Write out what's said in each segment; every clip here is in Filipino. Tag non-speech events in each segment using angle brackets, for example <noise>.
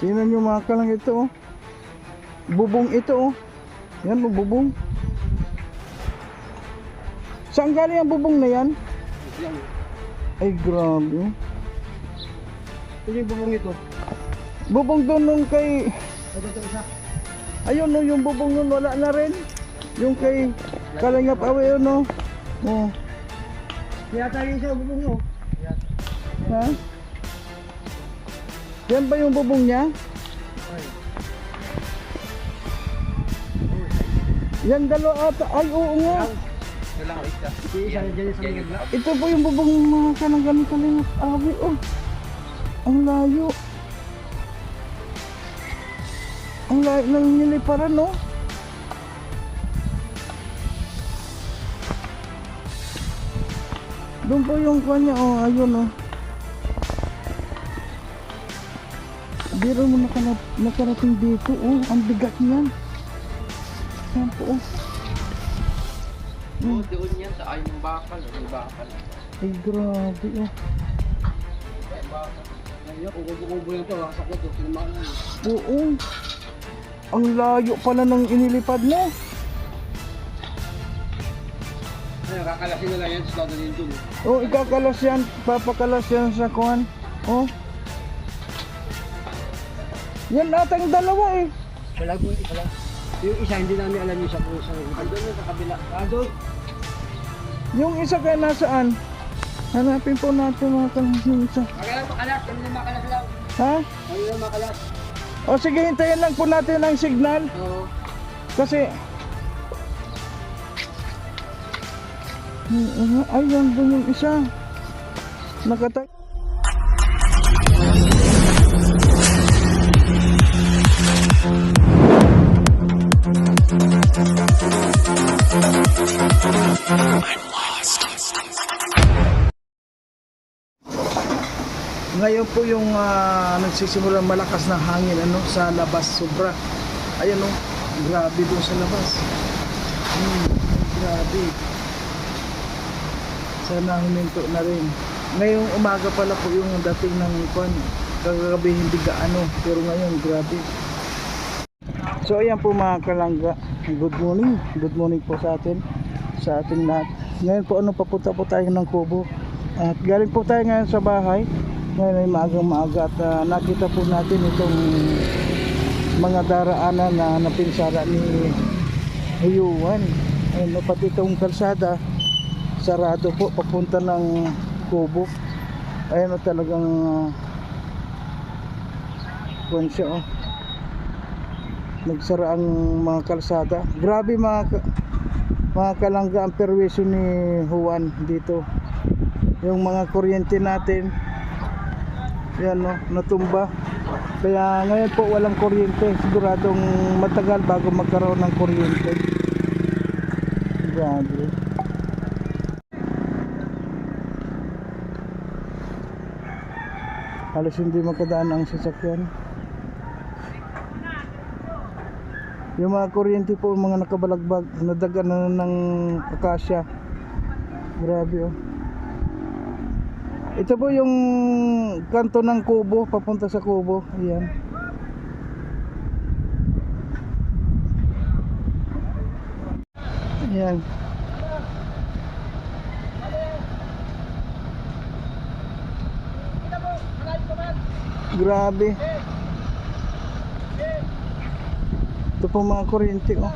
Tingnan nyo mga kalang ito oh. Bubong ito oh. Yan oh, bubong. Saan galing ang bubong na yan? Ay grabe. Ito yung bubong ito. Bubong doon nung kay... Ayun no, yung bubong nun wala na rin. Yung kay Kalingap Awe yun no. Oh. Kaya tayo isa bubong. Yan. Ha? Yan ba yung bubong niya? Yan dalawa ata. Ay oo nga. Ito po yung bubong ng mga kanang Kalingap Awe oh. Ang layo. Ang layo ng niliparan no. Doon po yung kanya oh, ayun oh. Biro mo nakana, nakarating dito oh, ang bigat niyan. Yan po oh. Oo, doon yan sa ay ng bakal. May bakal. Ay grabe oh. May bakal. Ngayon, kung kubo-kubo yan to, sa ko to, tinamaan na. Oo. Ang layo pala ng inilipad mo. Ayun, kakalasin nila yan sa lado din dun. Oh, ikakalas yan. Papakalas yan sa kuhan. Oh. Yan atang dalawa eh. Wala po, wala. Yung isa, hindi namin alam yung sa puso. Andun yun sa kabila. Andun. Yung isa kaya nasaan? Hanapin po natin mga kalas yung isa. Makalas, makalas. Kami na makalas lang. Ha? Kami na makalas. O sige, hintayin lang po natin ang signal. Oo. Kasi... Ay, yan doon yung isa. Nakatay. Ngayon po yung ah, nagsisimula malakas na hangin ano sa labas sobra. Ayan oh, grabe doon sa labas. Hmm, grabe. Sana huminto na rin. Ngayong umaga pala po yung dating ng kwan. Kagabi hindi gaano, pero ngayon grabe. So ayan po mga kalangga. Good morning. Good morning po sa atin. Sa ating lahat. Ngayon po ano papunta po tayo ng Kubo. At galing po tayo ngayon sa bahay. Ngayon ay maagang maaga at ah, nakita po natin itong mga daraanan na napinsara ni Huyuan. Ayun, no, pati itong kalsada sarado po papunta ng Kubo. Ayun o talagang uh, siya oh. Nagsara ang mga kalsada. Grabe mga mga kalangga ang perwisyo ni Juan dito. Yung mga kuryente natin yan no, natumba. Kaya ngayon po walang kuryente. Siguradong matagal bago magkaroon ng kuryente. Grabe. Halos hindi makadaan ang sasakyan. Yung mga kuryente po, mga nakabalagbag, nadagan na ng akasya. Grabe oh. Ito po yung kanto ng Kubo, papunta sa Kubo. Ayan. Ayan. Grabe. Ito po mga kuryente oh.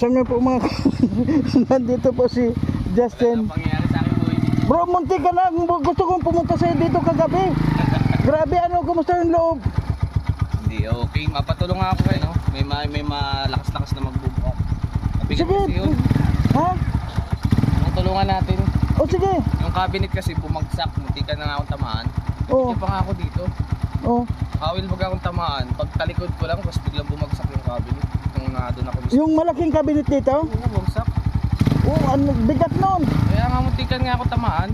Saan nga po mga <laughs> nandito po si Justin. Boy. Bro, munti ka na. Gusto kong pumunta sa'yo dito kagabi. Grabe, ano, kumusta yung loob? Hindi, okay. Mapatulong nga ako kayo, no? May, ma may malakas-lakas na. Mabigat Sige. Ha? Ang tulungan natin. O sige. Yung cabinet kasi bumagsak. Munti ka na nga akong tamaan. Oo. Hindi pa nga ako dito. Oh. Kawil pag akong tamaan. Pag talikod ko lang, tapos biglang bumagsak yung cabinet. Nung na doon ako. Yung malaking cabinet dito? Oo, bumagsak. Oh, ano, bigat nun. Kaya nga muntikan nga ako tamaan.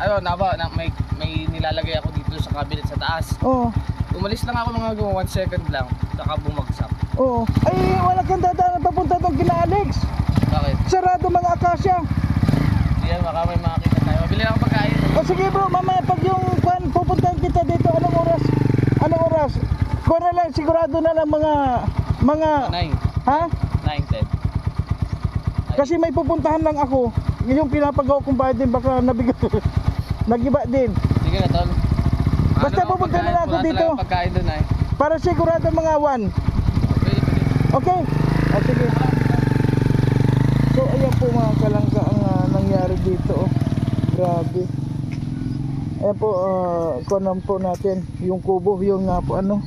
Ayun, naba, na, may, may nilalagay ako dito sa cabinet sa taas. Oo. Umalis lang ako mga gawa, one second lang. Saka bumagsak. Oo. Ay, wala kang dadaan papunta doon kina Alex. Bakit? Sarado mga akasya. Yan, baka may makakita tayo. Mabili lang ako pagkain. O sige bro, mamaya pag yung kwan, pupuntahan kita dito, anong oras? Anong oras? Kuha na lang, sigurado na lang mga, mga, 9. ha? 9, 10. Kasi may pupuntahan lang ako. Yung pinapagawa kong bahay din, baka nabigat. <laughs> Nagiba din. Sige na, tol. Basta Ano pupunta na lang ako dito. pagkain doon ay. Para sigurado mga one. Pwede, pwede. Okay? O sige. So ayan po mga kalangka ang ah, nangyari dito. Oh. Grabe. Ayan po, uh, kunan po natin yung kubo, yung nga po ano.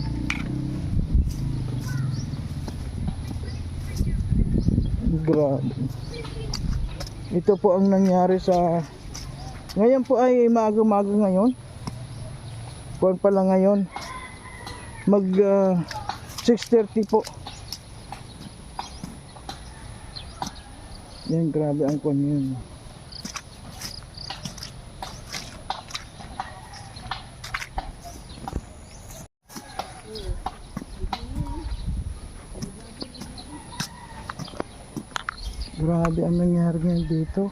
Grabe. Ito po ang nangyari sa ngayon po ay maaga-maga ngayon. Kuwan pala ngayon. Mag ah, 6.30 po. Yan, grabe ang kwan yun. Grabe ang nangyari ngayon dito.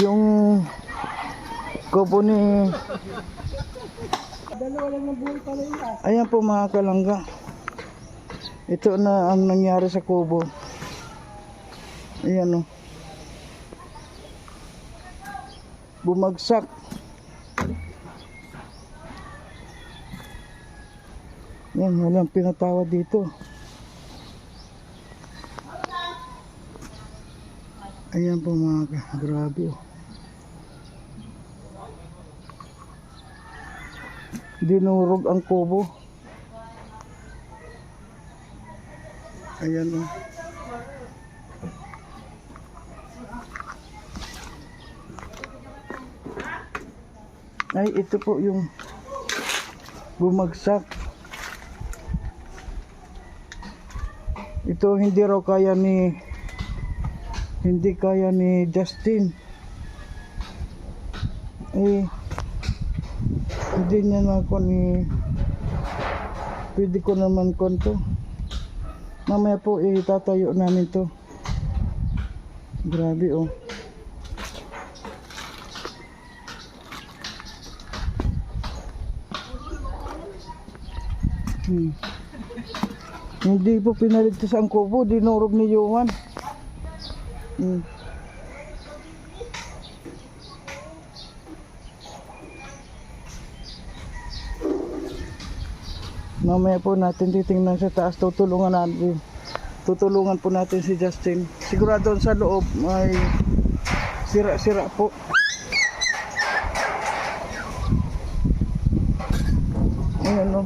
Yung kubo ni Ayan po mga kalangga. Ito na ang nangyari sa kubo. Ayan o. Bumagsak. Yan, walang pinatawa dito. Ayan po mga ka- grabe oh. dinurog ang kubo. Ayan o. Ay, ito po yung bumagsak. Ito hindi raw kaya ni hindi kaya ni Justin. Eh, hindi niya na ako ni pwede ko naman kon to mamaya po itatayo namin to grabe oh hmm. Hindi po pinaligtas ang kubo dinurog ni Johan hmm. Mamaya po natin titingnan sa taas, tutulungan natin. Tutulungan po natin si Justin. Sigurado sa loob may sira-sira po. Ayan o.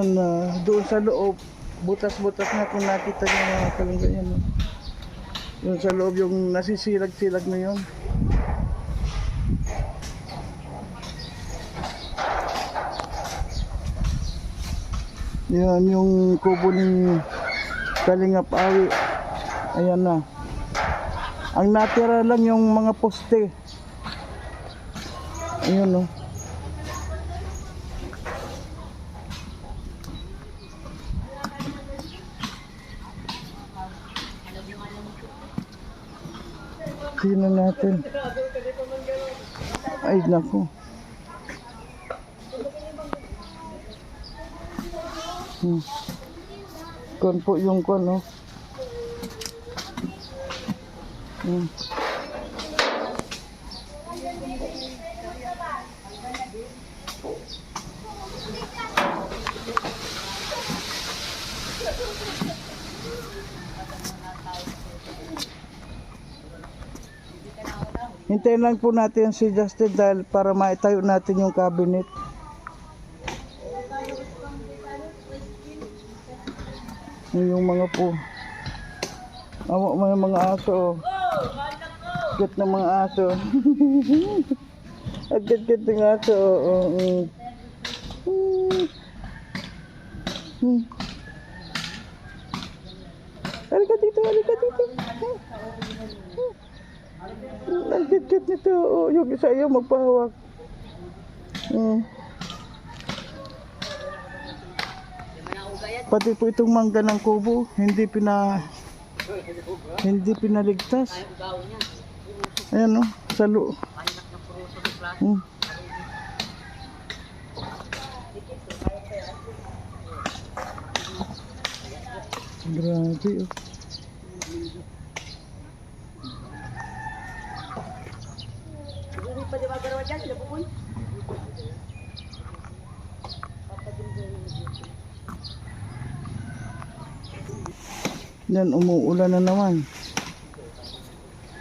Ayun, na doon sa loob, butas-butas na kung nakita niyo mga kalangga yan. No? Yung sa loob, yung nasisilag-silag na yun. Yan yung kubo ni Kalingap Awi. Ayan na. Ang natira lang yung mga poste. Ayun no. Tingnan natin. Ay, naku. Hmm. Kon po yung kon, no? Hmm. Hintayin lang po natin si Justin dahil para maitayo natin yung cabinet. Yung mga po. Awa mo yung mga aso. oh. Cute ng mga aso. <laughs> Ang cute-cute ng aso. Oh, oh. Hmm. Hmm. Halika dito, halika dito. Ang cute nito. Oh, yung isa iyo magpahawak. Hmm. Pati po itong mangga ng kubo, hindi pina hindi pinaligtas. Ayan oh, sa lo. Hmm. Grabe oh. Yan, umuulan na naman.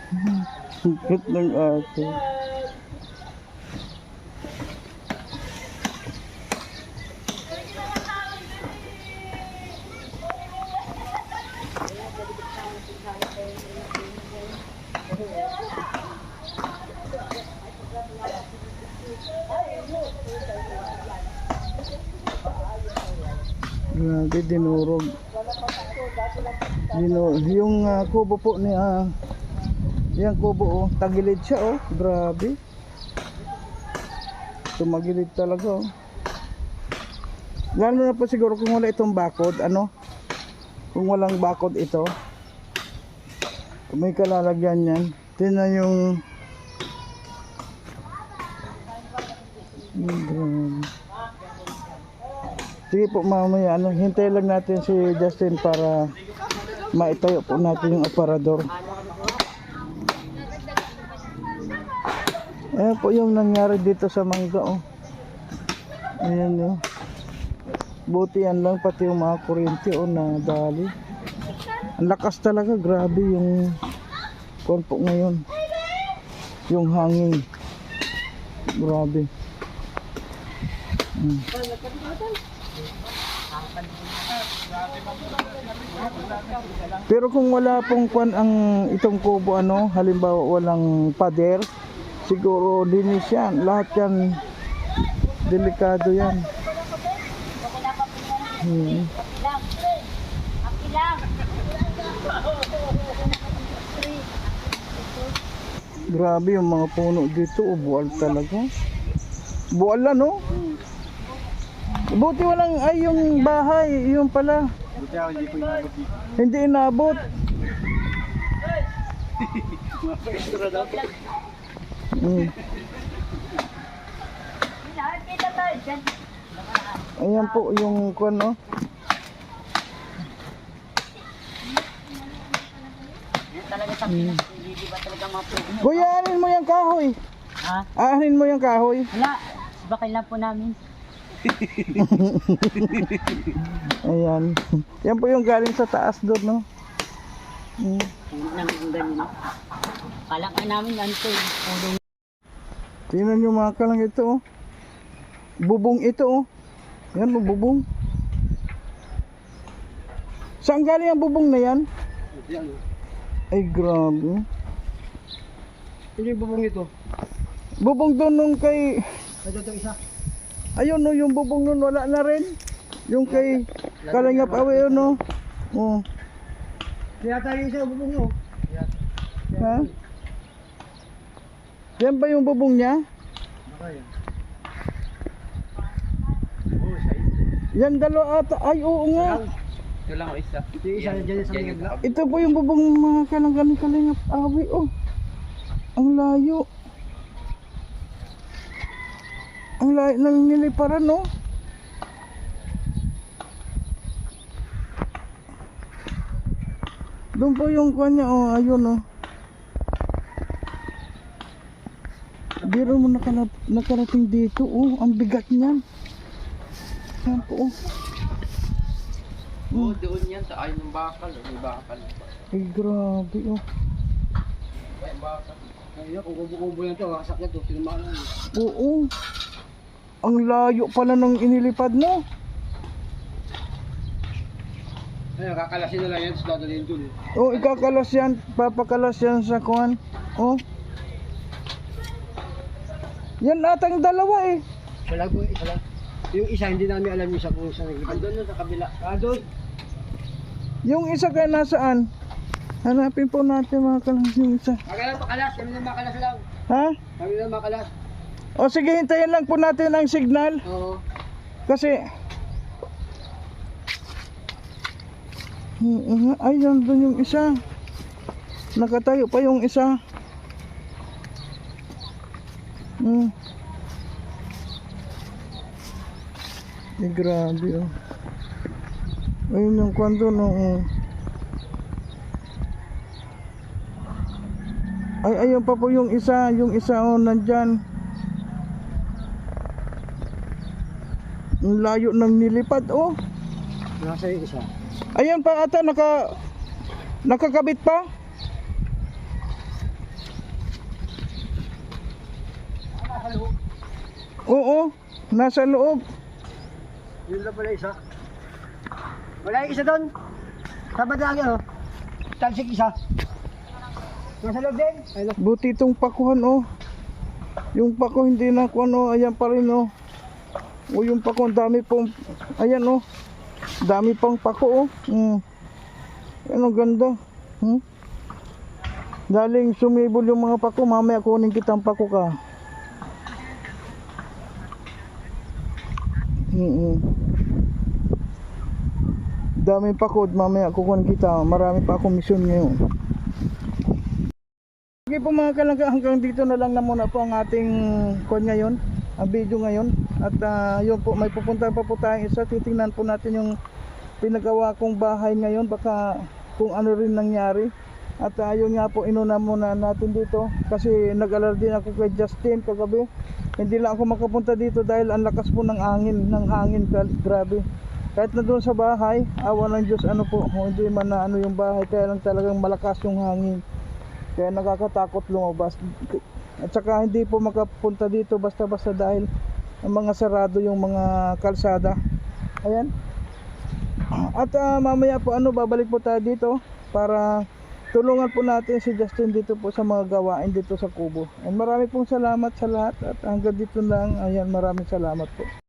<laughs> Higit ng ate. Grabe, dinurog. Dino, yung ah, kubo po ni ah, yung kubo oh, tagilid siya oh, grabe. Tumagilid talaga oh. Lalo na po siguro kung wala itong bakod, ano? Kung walang bakod ito. May kalalagyan yan. Tingnan yung Hmm, grabe. Sige po mamaya, ano, hintay lang natin si Justin para maitayo po natin yung aparador. Ayan po yung nangyari dito sa mangga oh. Ayan yun. Buti yan lang pati yung mga kuryente oh na dali. Ang lakas talaga, grabe yung kon po ngayon. Yung hangin. Grabe. Mm. Pero kung wala pong kwan ang itong kubo ano, halimbawa walang pader, siguro dinis yan. Lahat yan delikado yan. Hmm. Grabe yung mga puno dito, oh, buwal talaga. Buwal na no? Buti walang ay yung bahay, yung pala. Hindi inabot. Mm. Ayan po yung kwan no. Mm. Kuya, anin mo yung kahoy. Ha? Anin mo yung kahoy. Wala. Bakal lang po namin. <laughs> Ayan. Yan po yung galing sa taas doon, no? Mm. Nang ganun. Kala ka namin Pulong. Tingnan nyo mga kalang ito, oh. Bubong ito, oh. Yan, oh, bubong. Saan galing ang bubong na yan? Ay, grabe. Hindi bubong ito. Bubong doon nung kay... Ito ito isa. Ayun, no, yung bubong nun wala na rin. Yung kay Kalangap Awe, yun, no? Oh. Kaya tayo isa bubong nyo. Ha? Yan ba yung bubong niya? Yan dalawa ata. Ay, oo nga. Ito lang isa. Ito isa dyan sa mga. Ito po yung bubong ng mga kalanggan kalingap awi oh. Ang layo. Ang layo ng niliparan no. Doon po yung kanya oh, ayun oh. Biro mo nakala- nakarating dito oh, ang bigat niyan. Yan po oh. Oo, doon yan sa ayon ng bakal. oh. May bakal. Ay grabe oh. May bakal. Kaya kung kubo-kubo yan to, na to. Tinamaan na. Oo. Ang layo pala ng inilipad no. Ayun, kakalasin na lang yan. Tapos dadalhin dun. Oh, ikakalas yan, papakalas yan sa kuhan. Oh. Yan atang dalawa eh. Wala po, isa lang. Yung isa, hindi namin alam yung isa kung saan nagiging. Andun nun sa kabila. Ah, doon. Yung isa kaya nasaan? Hanapin po natin mga kalas yung isa. Makalas, makalas. Kami na makalas lang. Ha? Kami na makalas. O sige, hintayin lang po natin ang signal. Oo. Kasi... Hmm, Ay, nandun yung isa. Nakatayo pa yung isa. Hmm. Eh, grabe oh. Ayun yung kwando no. oh. Ay, ayun pa po yung isa. Yung isa oh, nandyan. Ang layo ng nilipad oh. Nasa yung isa. Ayan pa ata naka nakakabit pa. Oo, nasa loob. Yun lang pala isa. Wala yung isa doon. Sa badagi oh. Tagsik isa. Nasa loob din. Buti itong pakuhan oh. Yung pako hindi na kuhan oh, ayan pa rin oh. O yung pako, ang dami pong, ayan oh. Dami pang pako oh. Mm. Ano ganda. Hmm? Daling sumibol yung mga pako, mamaya kunin kitang pako ka. Mm Daming pakod, mamaya kukunin kita. Marami pa akong mission ngayon. Okay po mga kalangga, hanggang dito na lang na muna po ang ating kwan ngayon, ang video ngayon. At ah, yun po, may pupunta pa po tayo isa. Titingnan po natin yung pinagawa kong bahay ngayon. Baka kung ano rin nangyari. At ah, yun nga po, inuna muna natin dito. Kasi nag-alala din ako kay Justin kagabi. Hindi lang ako makapunta dito dahil ang lakas po ng hangin, ng hangin, grabe. Kahit na doon sa bahay, awa ng Diyos, ano po, hindi man na ano yung bahay, kaya lang talagang malakas yung hangin. Kaya nakakatakot lumabas. At saka hindi po makapunta dito basta-basta dahil ang mga sarado yung mga kalsada. Ayan. At ah, mamaya po ano babalik po tayo dito para tulungan po natin si Justin dito po sa mga gawain dito sa Kubo. And marami pong salamat sa lahat at hanggang dito lang. Ayan, maraming salamat po.